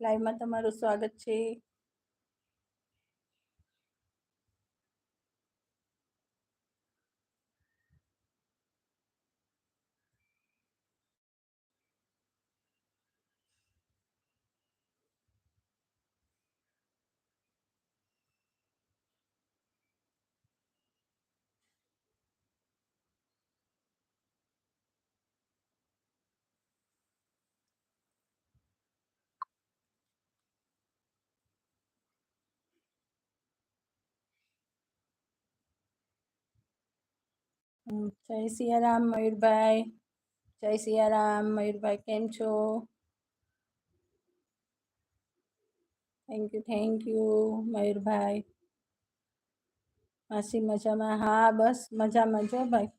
લાઈવમાં તમારું સ્વાગત છે. જય સિયારામ મયુરભાઈ જય સિયારામ મયુરભાઈ કેમ છો thank you thank you Mayurbhai માસી મજામાં હા બસ મજામાં જો ભાઈ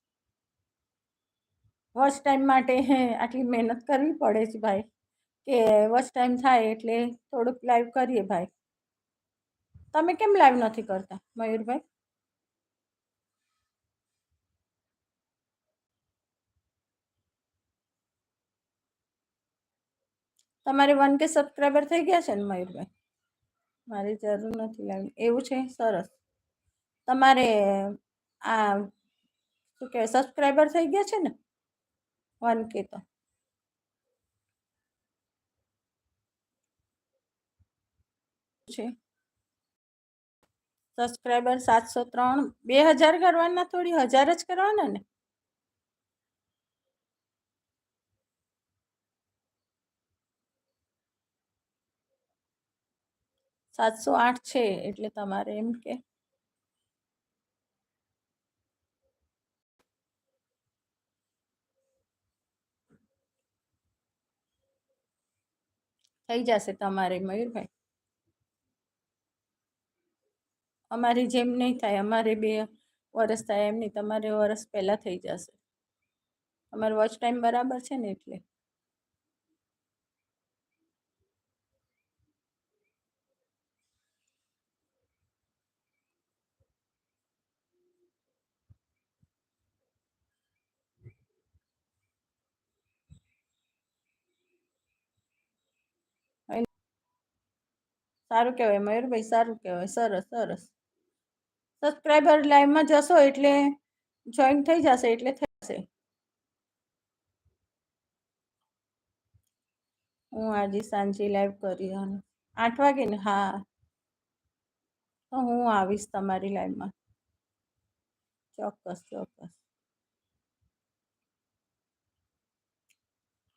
વોચ ટાઈમ માટે હે આટલી મહેનત કરવી પડે છે ભાઈ કે વોચ ટાઈમ થાય એટલે થોડુંક લાઈવ કરીએ ભાઈ તમે કેમ લાઈવ નથી કરતા મયુરભાઈ તમારે વન કે સબસ્ક્રાઈબર થઈ ગયા છે ને મયુરભાઈ? મારી જરૂર નથી લાગણી. એવું છે? સરસ. તમારે, આ, શું કહેવાય સબસ્ક્રાઈબર થઈ ગયા છે ને? વન કે તો. છે. સબસ્ક્રાઈબર સાતસો ત્રણ. બે હજાર કરવાના થોડી, હજાર જ કરવાના ને? સાતસો આઠ છે એટલે તમારે એમ કે. થઈ જશે તમારે મયુરભાઈ. અમારી જેમ નહીં થાય, અમારે બે વરસ થાય એમ નહીં તમારે વરસ પહેલાં થઈ જશે. અમારો વોચ ટાઈમ બરાબર છે ને એટલે? સારું કહેવાય, મયુરભાઈ સારું કહેવાય, સરસ સરસ. સબસ્ક્રાઈબર લાઈવમાં જશો એટલે જોઈન થઈ જશે, એટલે થઈ જશે હું આજે સાંજે લાઈવ કરી આઠ વાગે ને? હા. તો હું આવીશ તમારી લાઈવમાં ચોક્કસ ચોક્કસ.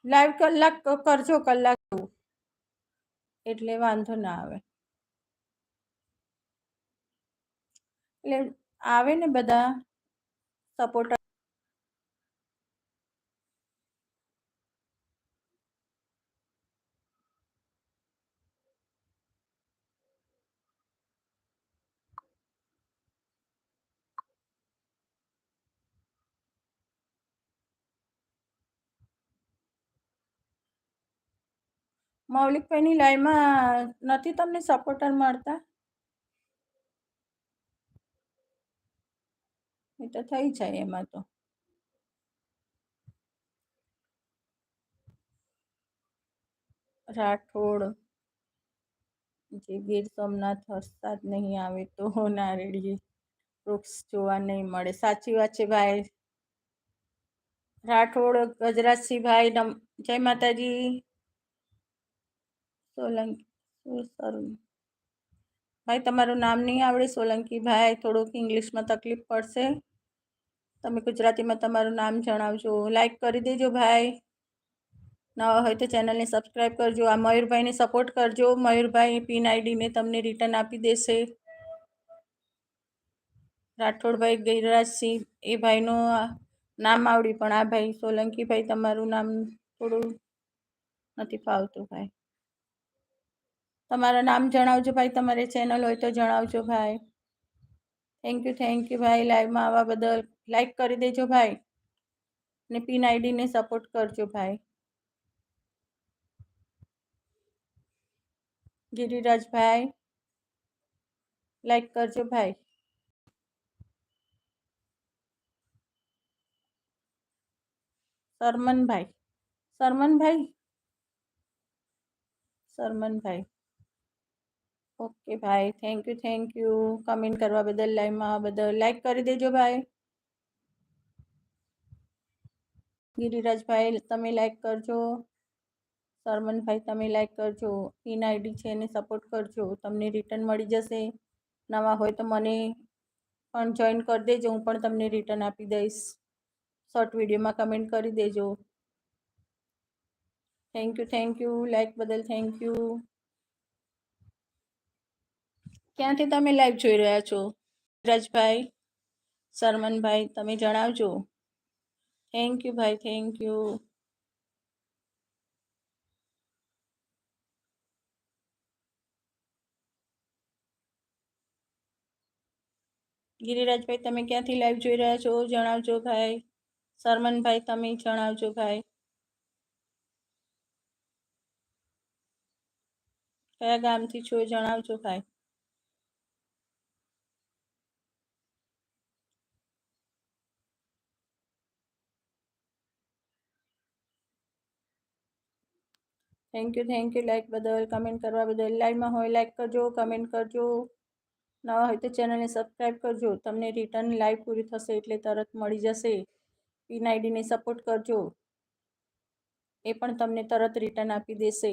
લાઈવ કલાક કરજો, કલાક. એટલે વાંધો ના આવે. એટલે આવે ને બધા સપોર્ટર મૌલિકભાઈની લાઈમાં નથી તમને સપોર્ટર મળતા? એ તો થઈ જાય એમાં તો. રાઠોડ, જે ગીર સોમનાથ વરસાદ નહીં આવે તો નારેડી વૃક્ષ જોવા નહીં મળે. સાચી વાત છે ભાઈ. રાઠોડ, ગજરાજસિંહભાઈ જય માતાજી. સોલંકી સારું ભાઈ, તમારું નામ નહીં આવડે સોલંકી. ભાઈ, થોડુંક ઇંગ્લિશમાં તકલીફ પડશે. તમે ગુજરાતીમાં તમારું નામ જણાવજો. લાઈક કરી દેજો ભાઈ. નવા હોય તો ચેનલને સબસ્ક્રાઈબ કરજો. આ મયુરભાઈને સપોર્ટ કરજો. મયુરભાઈ, પિન આઈડીને તમને રિટર્ન આપી દેશે. રાઠોડભાઈ ગિરિરાજસિંહ, એ ભાઈનું નામ આવડ્યું, પણ આ ભાઈ સોલંકી ભાઈ, તમારું નામ થોડું નથી ફાવતું ભાઈ. તમારું નામ જણાવજો ભાઈ, તમારે ચેનલ હોય તો જણાવજો ભાઈ. થેન્ક યુ થેન્ક યુ ભાઈ લાઈવમાં આવવા બદલ. લાઈક કરી દેજો ભાઈ. ને પિન આઈડીને સપોર્ટ કરજો ભાઈ. ગિરિરાજભાઈ લાઈક કરજો ભાઈ. સરમનભાઈ સરમનભાઈ સરમનભાઈ ઓકે ભાઈ thank you thank you comment કરવા બદલ લાઈવમાં બદલ લાઈક કરી દેજો ભાઈ. ગિરિરાજભાઈ, તમે લાઈક કરજો. સરમનભાઈ તમે લાઈક કરજો. ઇન આઈડી છે, એને સપોર્ટ કરજો. તમને રિટર્ન મળી જશે. નવા હોય તો મને પણ જોઈન કરી દેજો. હું પણ તમને રિટર્ન આપી દઈશ. શોર્ટ વિડીયોમાં કમેન્ટ કરી દેજો. Thank you thank you like બદલ થેન્ક યુ ક્યાંથી તમે લાઈવ જોઈ રહ્યા છો? રાજભાઈ સરમનભાઈ તમે જણાવજો. થેન્ક યુ ભાઈ થેન્ક યુ ગિરિરાજભાઈ, તમે ક્યાંથી લાઈવ જોઈ રહ્યા છો? જણાવજો, ભાઈ. સરમનભાઈ તમે જણાવજો, ભાઈ. કયા ગામથી છો જણાવજો, ભાઈ. Thank you thank you like બદલ કમેન્ટ કરવા બદલ. લાઈવમાં હોય લાઇક કરજો કમેન્ટ કરજો. નવા હોય તો ચેનલને સબસ્ક્રાઈબ કરજો. તમને રિટર્ન લાઈવ પૂરી થશે એટલે તરત મળી જશે. પિન આઈડીને સપોર્ટ કરજો. એ પણ તમને તરત રિટર્ન આપી દેશે.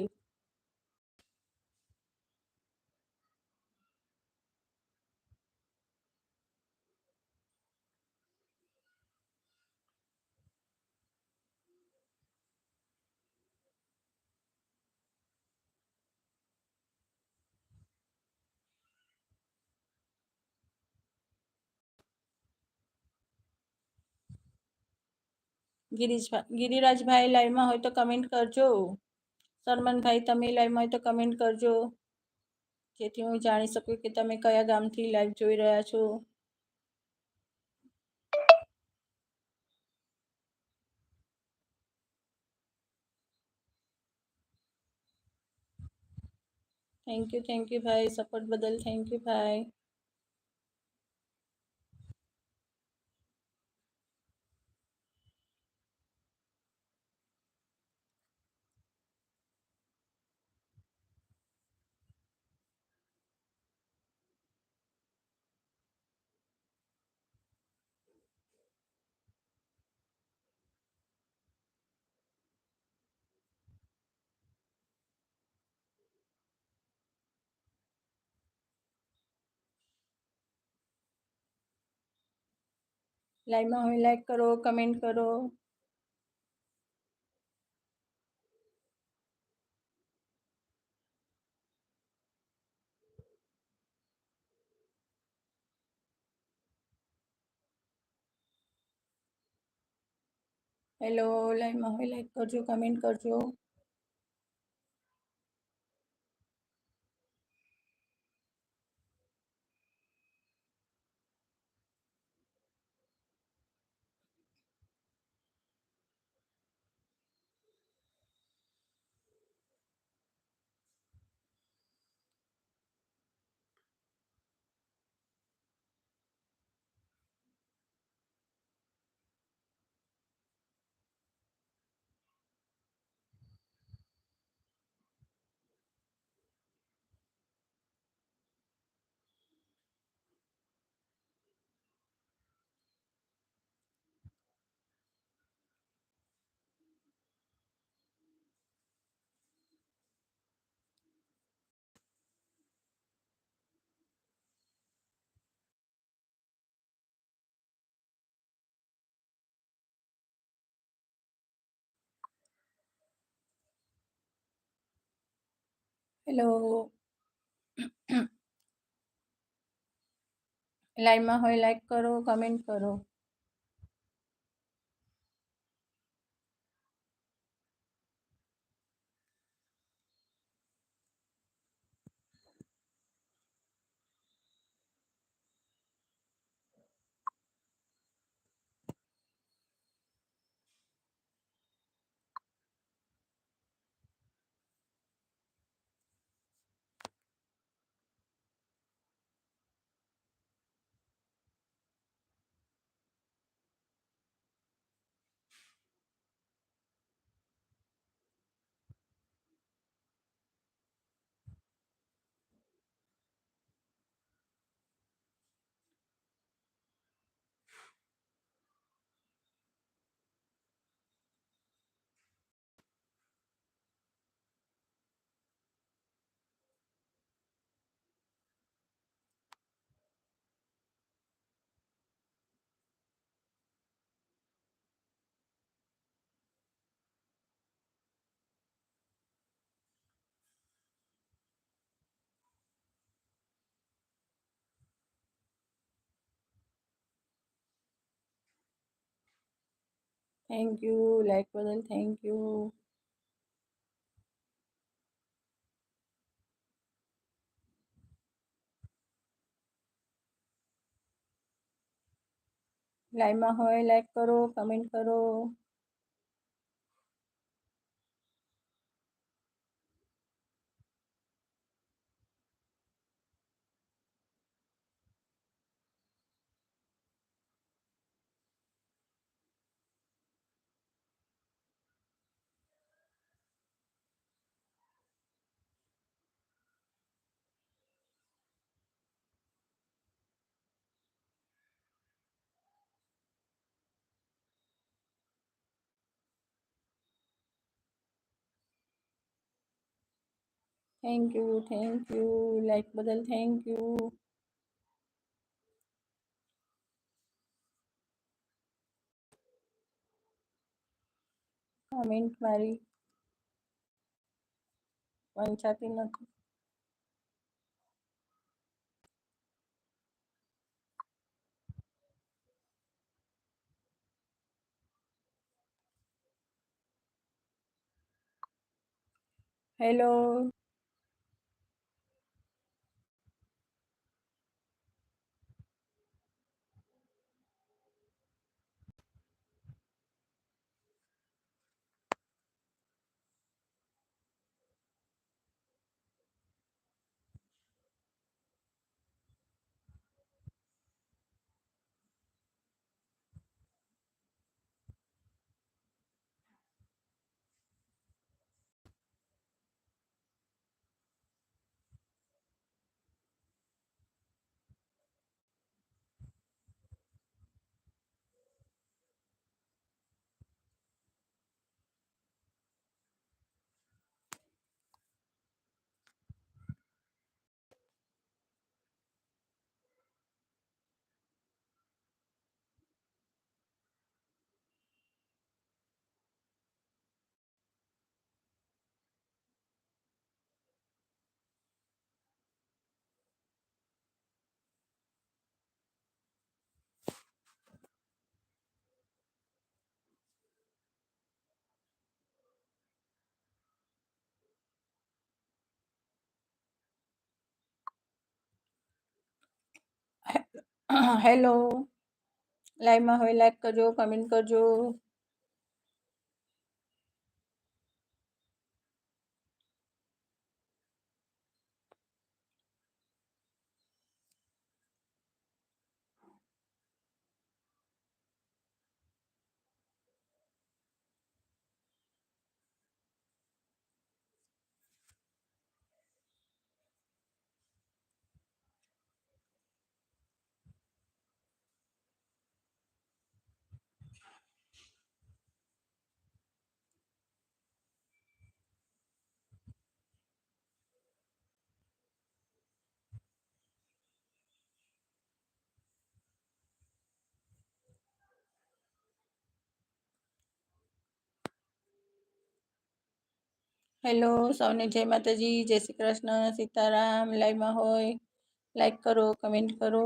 ગિરીશભાઈ ગિરિરાજભાઈ લાઈવમાં હોય તો કમેન્ટ કરજો. સરમનભાઈ તમે લાઈવમાં હોય તો કમેન્ટ કરજો. જેથી હું જાણી શકું કે તમે કયા ગામથી લાઈવ જોઈ રહ્યા છો. થેન્ક યુ થેન્ક યુ ભાઈ. સપોર્ટ બદલ થેન્ક યુ ભાઈ. લાઈવમાં હોય લાઈક કરો કમેન્ટ કરો. હેલો લાઈવમાં હોય લાઈક કરજો કમેન્ટ કરજો. હેલો લાઈવમાં હોય લાઈક કરો કમેન્ટ કરો. થેન્ક યુ લાઈક બદલ થેન્ક યુ લાઈવમાં હોય લાઈક કરો કમેન્ટ કરો thank you thank you like બદલ થેન્ક યુ કમેન્ટ મારી વંચાતી નથી હેલો હેલો લાઈવમાં હોય લાઈક કરજો કમેન્ટ કરજો. હેલો સૌને જય માતાજી જય શ્રી કૃષ્ણ સીતારામ લાઈવમાં હોય. લાઈક કરો કમેન્ટ કરો.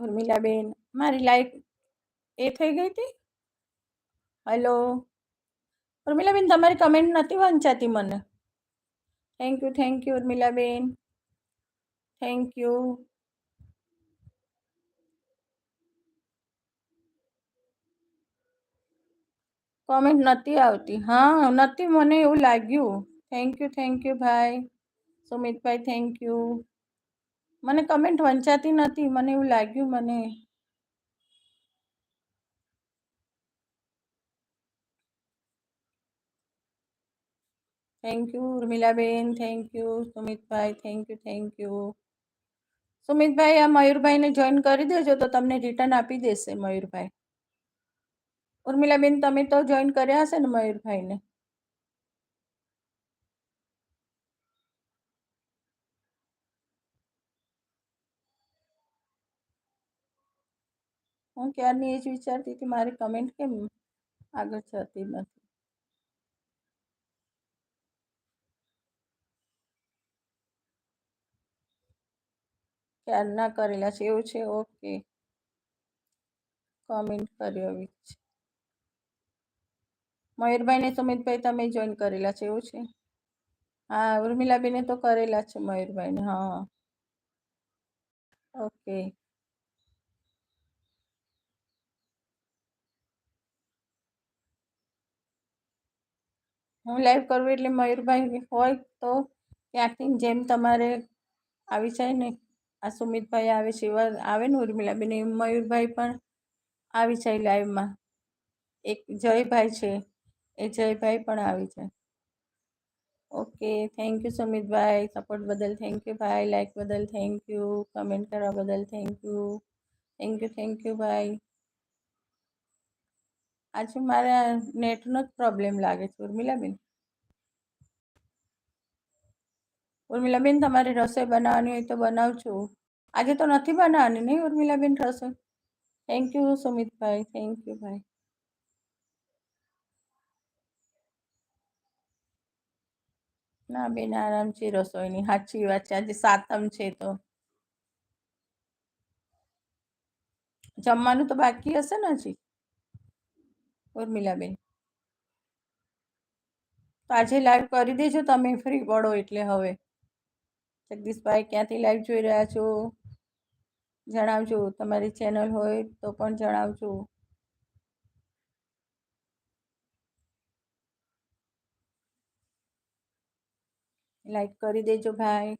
ઉર્મિલાબેન મારી લાઈક એ થઈ ગઈ હતી? હેલો ઉર્મિલાબેન તમારી કમેન્ટ નથી વંચાતી મને. થેન્ક યુ થેન્ક યુ ઉર્મિલાબેન થેન્ક યુ કોમેન્ટ નથી આવતી. હા, નથી, મને એવું લાગ્યું. થેન્ક યુ થેન્ક યુ ભાઈ સુમિતભાઈ થેન્ક યુ મને કમેન્ટ વંચાતી નથી, મને એવું લાગ્યું મને. થેન્ક યુ ઉર્મિલાબેન થેન્ક યુ સુમિતભાઈ થેન્ક યુ થેન્ક યુ સુમિતભાઈ, આ મયુરભાઈને જોઈન કરી દેજો તો તમને રિટર્ન આપી દેશે મયુરભાઈ. ઉર્મિલાબેન, તમે તો જોઈન કર્યા હશે ને મયુરભાઈને? ક્યારની એ જ વિચારતી હતી મારી કમેન્ટ કેમ આગળ જતી નથી? ક્યારના કરેલા છે. એવું છે? ઓકે કોમેન્ટ કર્યો છે મયુરભાઈ ને સુમિતભાઈ તમે જોઈન કરેલા છે? એવું છે? હા, ઉર્મિલાબેને તો કરેલા છે મયુરભાઈને. હા. ઓકે હું લાઈવ કરું એટલે મયુરભાઈ હોય તો ક્યાંકથી જેમ તમારે આવી જાય ને, આ સુમિતભાઈ આવે એવા આવે ને, ઉર્મિલાબેન એમ મયુરભાઈ પણ આવી જાય લાઈવમાં એક જયભાઈ છે, એ જયભાઈ પણ આવી જાય. ઓકે થેન્ક યુ સુમિતભાઈ સપોર્ટ બદલ થેન્ક યુ ભાઈ લાઈક બદલ થેન્ક યુ કમેન્ટ કરવા બદલ thank you thank you thank you ભાઈ. આજે મારા નેટનો જ પ્રોબ્લેમ લાગે છે, ઉર્મિલાબેન. ઉર્મિલાબેન, તમારે રસોઈ બનાવવાની હોય તો બનાવજો. આજે તો નથી બનાવવાની, નહીં ઉર્મિલાબેન, રસોઈ? થેન્ક યુ સુમિતભાઈ. થેન્ક યુ ભાઈ. ના, બેન, આરામ છે રસોઈની. સાચી વાત છે. આજે સાતમ છે તો. જમવાનું તો બાકી હશે ને હજી? ઉર્મિલાબેન તો આજે લાઈવ કરી દેજો તમે ફ્રી પડો એટલે હવે. જગદીશભાઈ ક્યાંથી લાઈવ જોઈ રહ્યા છો? જણાવજો. તમારી ચેનલ હોય તો પણ જણાવજો. લાઈક કરી દેજો ભાઈ.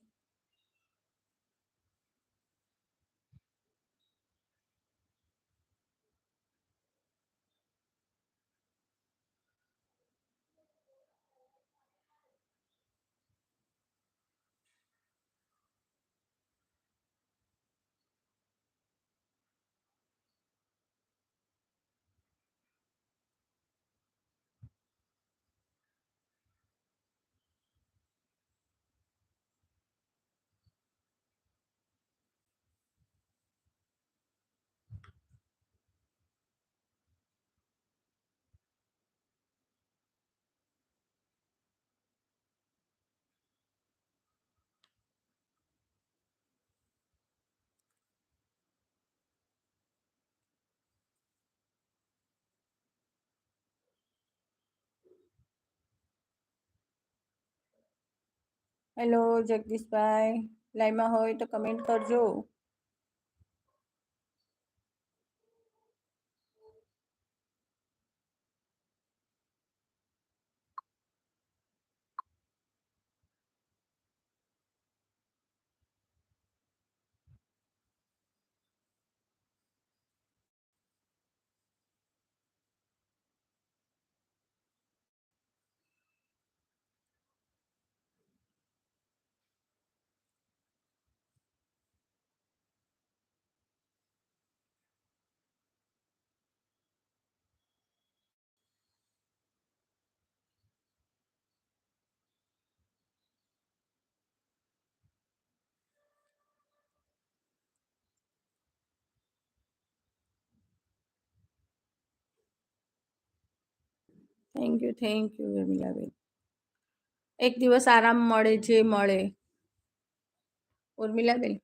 હેલો જગદીશભાઈ લાઈમાં હોય તો કમેન્ટ કરજો. થેન્ક યુ થેન્ક યુ ઉર્મિલાબેન એક દિવસ આરામ મળે જે મળે. ઉર્મિલાબેન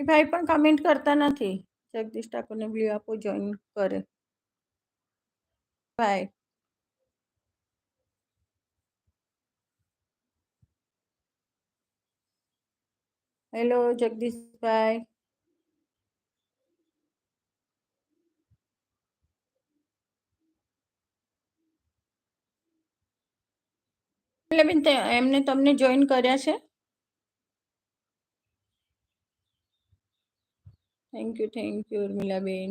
એ ભાઈ પણ કમેન્ટ કરતા નથી. જગદીશ ઠાકોરને બ્લ્યુ આપો જોઈન કરે. ભાઈ હેલો જગદીશભાઈ એટલે બેન એમને તમને જોઈન કર્યા છે? થેન્ક યુ થેન્ક યુ ઉર્મિલાબેન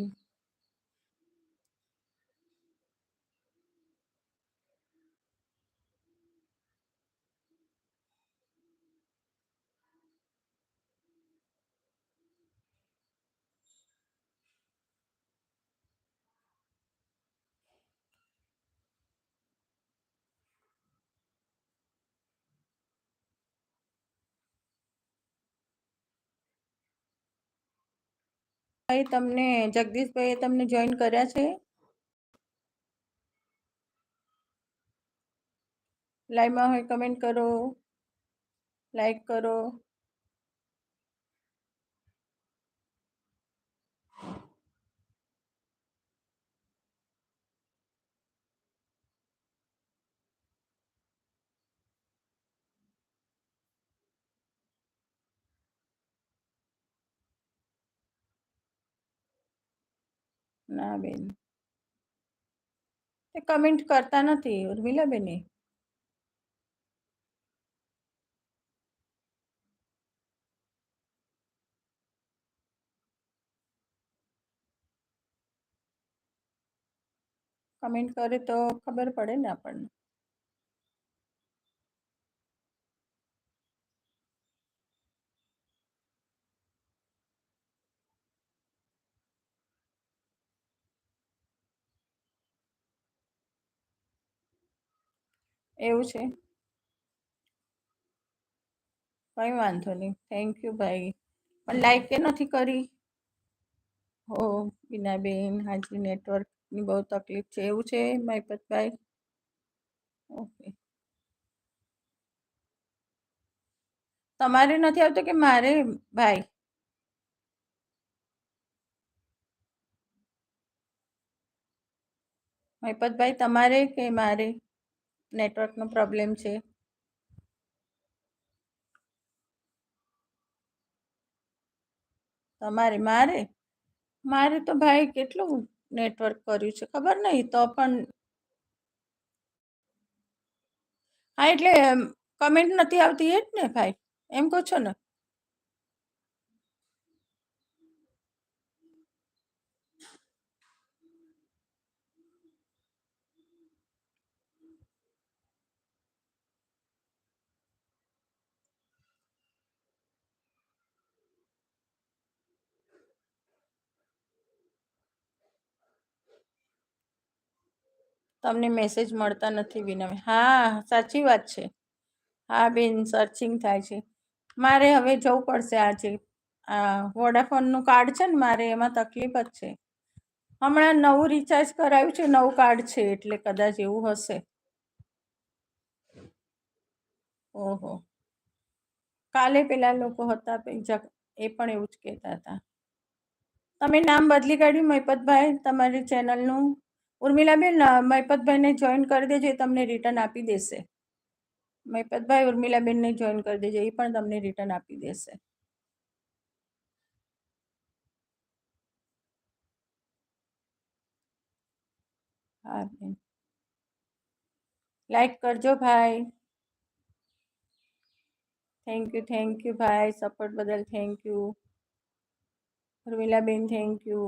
ભાઈ તમને જગદીશભાઈએ તમને જોઈન કર્યા છે? લાઈવમાં હોય કમેન્ટ કરો. લાઈક કરો. ના બેન. તે કમેન્ટ કરતા નથી ઉર્મિલા બેને કમેન્ટ કરે તો ખબર પડે ને આપણને. એવું છે. કંઈ વાંધો નહીં. થેન્ક યુ ભાઈ પણ લાઈક કે નથી કરી. હો બીનાબેન હાજી નેટવર્કની બહુ તકલીફ છે. એવું છે મહિપતભાઈ ઓકે. તમારે નથી આવતો કે મારે, ભાઈ? મહિપતભાઈ તમારે કે મારે? નેટવર્કનો પ્રોબ્લેમ છે. તમારે, મારે? મારે તો ભાઈ કેટલું નેટવર્ક કર્યું છે, ખબર નહીં? તો પણ હા, એટલે કમેન્ટ નથી આવતી એ જ ને ભાઈ? એમ કહો છો ને? તમને મેસેજ મળતા નથી વિના હા, સાચી વાત છે. હા, બેન સર્ચિંગ થાય છે. મારે હવે જવું પડશે આજે. વોડાફોનનું કાર્ડ છે ને મારે, એમાં તકલીફ જ છે. હમણાં નવું રિચાર્જ કરાવ્યું છે, નવું કાર્ડ છે, એટલે કદાચ એવું હશે. ઓહો. કાલે પેલા લોકો હતા એ પણ એવું જ કહેતા હતા. તમે નામ બદલી કાઢ્યું મહિપતભાઈ તમારી ચેનલનું ઉર્મિલાબેન મહિપતભાઈને જોઈન કરી દેજો, એ તમને રિટર્ન આપી દેશે. મહિપતભાઈ ઉર્મિલાબેનને જોઈન કરી દેજો, એ પણ તમને રિટર્ન આપી દેશે. હા, બેન. લાઈક કરજો, ભાઈ. થેન્ક યુ થેન્ક યુ ભાઈ. સપોર્ટ બદલ થેન્ક યુ ઉર્મિલાબેન થેન્ક યુ